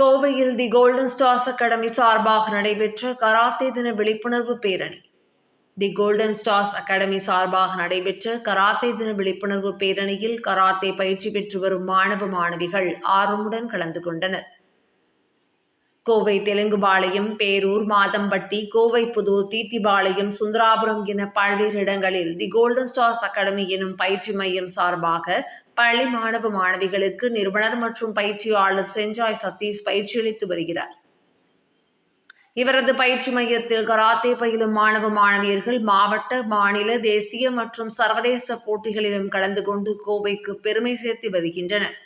கோவையில் தி golden stars academy சார்பாக நடைபெற்ற கராத்தே தின விழிப்புணர்வு பேரணி. தி கோல்டன் ஸ்டார்ஸ் அகாடமி சார்பாக நடைபெற்ற கராத்தே தின விழிப்புணர்வு பேரணியில் கராத்தே பயிற்சி பெற்று வரும் மாணவ மாணவிகள் ஆர்வமுடன் கலந்து கொண்டனர். கோவை தெலுங்குபாளையம் பேரூர் மாதம்பட்டி கோவை புதூர் தீத்திபாளையம் சுந்தராபுரம் என பல்வேறு இடங்களில் தி கோல்டன் ஸ்டார்ஸ் அகாடமி எனும் பயிற்சி மையம் சார்பாக பள்ளி மாணவ மாணவிகளுக்கு நிறுவனர் மற்றும் பயிற்சியாளர் செஞ்சாய் சதீஷ் பயிற்சியளித்து வருகிறார். இவரது பயிற்சி மையத்தில் கராத்தே பயிலும் மாணவ மாணவியர்கள் மாவட்ட மாநில தேசிய மற்றும் சர்வதேச போட்டிகளிலும் கலந்து கொண்டு கோவைக்கு பெருமை சேர்த்து வருகின்றனர்.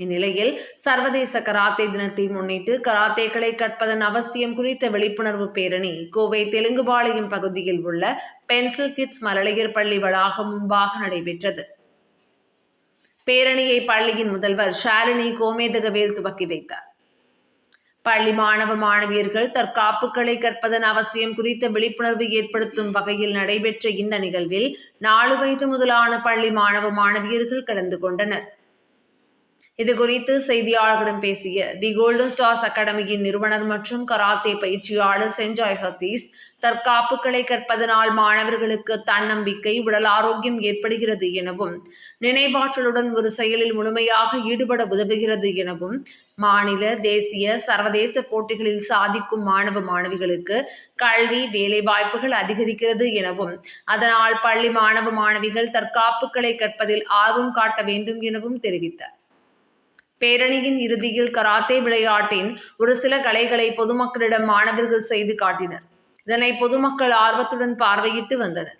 இந்நிலையில் சர்வதேச கராத்தே தினத்தை முன்னிட்டு கராத்தேக்களை கற்பதன் அவசியம் குறித்த விழிப்புணர்வு பேரணி கோவை தெலுங்குபாளையம் பகுதியில் உள்ள பென்சில் கிட்ஸ் மழலையர் பள்ளி வளாகம் முன்பாக நடைபெற்றது. பேரணியை பள்ளியின் முதல்வர் ஷாலினி கோமேதகவேல் துவக்கி வைத்தார். பள்ளி மாணவ மாணவியர்கள் தற்காப்புகளை கற்பதன் அவசியம் குறித்த விழிப்புணர்வு ஏற்படுத்தும் வகையில் நடைபெற்ற இந்த நிகழ்வில் நாலு வயது முதலான பள்ளி மாணவ மாணவியர்கள் கலந்து கொண்டனர். இது குறித்து செய்தியாளர்களிடம் பேசிய தி கோல்டன் ஸ்டார்ஸ் அகாடமியின் நிறுவனர் மற்றும் கராத்தே பயிற்சியாளர் செஞ்சாய் சதீஷ் தற்காப்புகளை கற்பதனால் மாணவர்களுக்கு தன்னம்பிக்கை உடல் ஆரோக்கியம் ஏற்படுகிறது எனவும் நினைவாற்றலுடன் ஒரு செயலில் முழுமையாக ஈடுபட உதவுகிறது எனவும் மாநில தேசிய சர்வதேச போட்டிகளில் சாதிக்கும் மாணவ மாணவிகளுக்கு கல்வி வேலைவாய்ப்புகள் அதிகரிக்கிறது எனவும் அதனால் பள்ளி மாணவ மாணவிகள் தற்காப்புகளை கற்பதில் ஆர்வம் காட்ட வேண்டும் எனவும் தெரிவித்தார். பேரணியின் இறுதியில் கராத்தே விளையாட்டின் ஒரு சில கலைகளை பொதுமக்களிடம் மாணவர்கள் செய்து காட்டினர். இதனை பொதுமக்கள் ஆர்வத்துடன் பார்வையிட்டு வந்தனர்.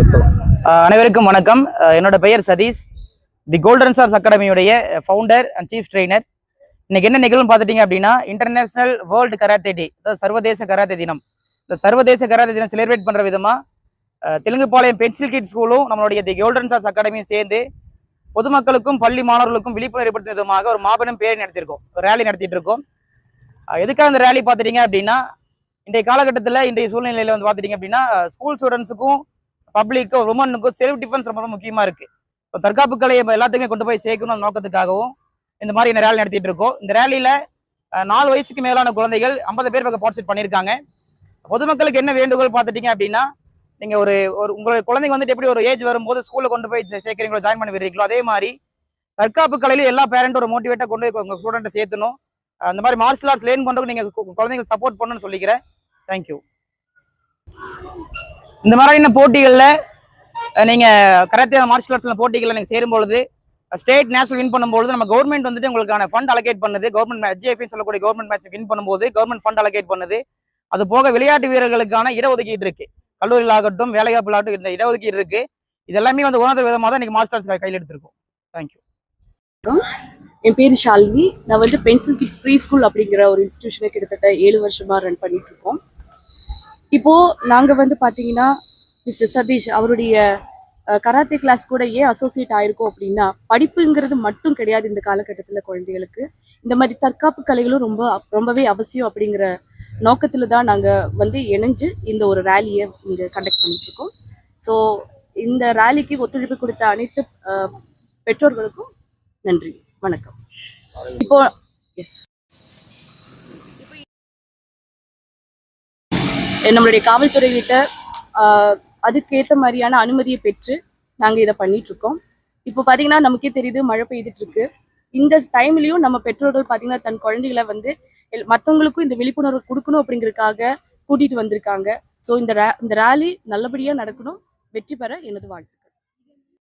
அனைவருக்கும் வணக்கம். என்னோட பெயர் சதீஷ். தி கோல்டன் ஸ்டார்ஸ் அகாடமியுடைய ஃபவுண்டர் அண்ட் சீஃப் ட்ரெயினர் இன்னைக்கு என்ன நிகழ்வு பார்த்துட்டீங்க அப்படின்னா இன்டர்நேஷனல் வேர்ல்டு கராத்தே டே அதாவது சர்வதேச கராத்தே தினம். இந்த சர்வதேச கராத்தே தினம் செலிப்ரேட் பண்ற விதமாக தெலுங்குபாளையம் பென்சில் கிட் ஸ்கூலும் நம்மளுடைய தி கோல்டன் ஸ்டார்ஸ் அகாடமியும் சேர்ந்து பொதுமக்களுக்கும் பள்ளி மாணவர்களுக்கும் விழிப்புணர்வு ஏற்படுத்தும் விதமாக ஒரு மாபெரும் பேரணி நடத்தியிருக்கோம். ஒரு ரேலி நடத்திட்டு இருக்கோம். எதுக்காக இந்த ரேலி பார்த்துட்டீங்க அப்படின்னா இன்றைய காலகட்டத்தில் இன்றைய சூழ்நிலையில வந்து பார்த்துட்டீங்க அப்படின்னா ஸ்கூல் ஸ்டூடெண்ட்ஸுக்கும் பப்ளிக்கும் உமனுக்கும் செல்ஃப் டிஃபென்ஸ் ரொம்ப ரொம்ப முக்கியமா இருக்கு. இப்போ தற்காப்பு கலையை எல்லாத்துக்குமே கொண்டு போய் சேர்க்கணும் அந்த நோக்கத்துக்காகவும் இந்த மாதிரி இந்த ரேலி நடத்திட்டு இருக்கோம். இந்த ரேலியில் நாலு வயசுக்கு மேலான குழந்தைகள் ஐம்பது பேர் பக்கம் பார்ட்டிசிபேட் பண்ணியிருக்காங்க. பொதுமக்களுக்கு என்ன வேண்டுகோள் பார்த்துட்டீங்க அப்படின்னா நீங்கள் ஒரு ஒரு உங்களுடைய குழந்தைங்க வந்துட்டு எப்படி ஒரு ஏஜ் வரும்போது ஸ்கூலில் கொண்டு போய் சேர்க்குறீங்களோ ஜாயின் பண்ணி விடுறீங்களோ அதே மாதிரி தற்காப்பு கலையில எல்லா பேரண்ட்டும் ஒரு மோட்டிவேட்டாக கொண்டு போய் உங்கள் ஸ்டூடெண்ட்டை சேர்த்தணும். அந்த மாதிரி மார்ஷல் ஆர்ட்ஸ் லேர்ன் பண்ணுறதுக்கு நீங்கள் கு- குழந்தைங்களுக்கு சப்போர்ட் பண்ணணும்னு சொல்லிக்கிறேன். தேங்க்யூ இந்த மாதிரியான இன்னும் போட்டிகளில் நீங்கள் கராத்தே மார்ஷல் ஆர்ட்ஸில் போட்டிகளில் நீங்கள் சேரும் பொழுது ஸ்டேட் நேஷனல் வின் பண்ணும்போது நம்ம கவர்மெண்ட் வந்துட்டு உங்களுக்கான ஃபண்ட் அலோகேட் பண்ணுது. கவர்மெண்ட் ஹெச்ஏஎஃப் சொல்லக்கூடிய கவர்மெண்ட் மேட்ச் வின் பண்ணும்போது கவர்மெண்ட் ஃபண்ட் அலோகேட் பண்ணுது. அது போக விளையாட்டு வீரர்களுக்கான இடஒதுக்கீடு இருக்கு. கல்லூரியில் ஆகட்டும் வேலைவாய்ப்பு ஆகட்டும் இந்த இடஒதுக்கீடு இருக்கு. இது எல்லாமே வந்து உணர்ந்த விதமாக தான் இன்னைக்கு மார்ஷல் ஆர்ட்ஸ் கையில் எடுத்திருக்கோம். தேங்க்யூ என் பேர் ஷாலினி. நான் வந்து பென்சில் கிட்ஸ் ப்ரீ ஸ்கூல் அப்படிங்கிற ஒரு இன்ஸ்டியூஷனை கிட்டத்தட்ட ஏழு வருஷமாக ரன் பண்ணிட்டு இருக்கோம். இப்போ நாங்க வந்து பாத்தீங்கன்னா மிஸ்டர் சதீஷ் அவருடைய கராத்தே கிளாஸ் கூட ஏன் அசோசியேட் ஆயிருக்கோம் அப்படின்னா படிப்புங்கிறது மட்டும் கிடையாது இந்த காலகட்டத்தில் குழந்தைகளுக்கு. இந்த மாதிரி தற்காப்பு கலைகளும் ரொம்ப ரொம்பவே அவசியம் அப்படிங்கிற நோக்கத்தில் தான் நாங்கள் வந்து இணைஞ்சு இந்த ஒரு ரேலியை இங்கே கண்டக்ட் பண்ணிட்டு இருக்கோம். ஸோ இந்த ரேலிக்கு ஒத்துழைப்பு கொடுத்த அனைத்து பெற்றோர்களுக்கும் நன்றி. வணக்கம். இப்போ எஸ் நம்மளுடைய காவல்துறைகிட்ட ஆஹ், அதுக்கேற்ற மாதிரியான அனுமதியை பெற்று நாங்கள் இதை பண்ணிட்டு இருக்கோம் இப்போ பார்த்தீங்கன்னா நமக்கே தெரியுது மழை பெய்துட்டு இருக்கு இந்த டைம்லயும் நம்ம பெற்றோர்கள் பார்த்தீங்கன்னா தன் குழந்தைகளை வந்து எல்- இந்த விழிப்புணர்வு கொடுக்கணும் அப்படிங்கிறதுக்காக கூட்டிட்டு வந்திருக்காங்க. ஸோ இந்த ரே இந்த ரேலி நல்லபடியா நடக்கணும். வெற்றி பெற எனது வாழ்த்து.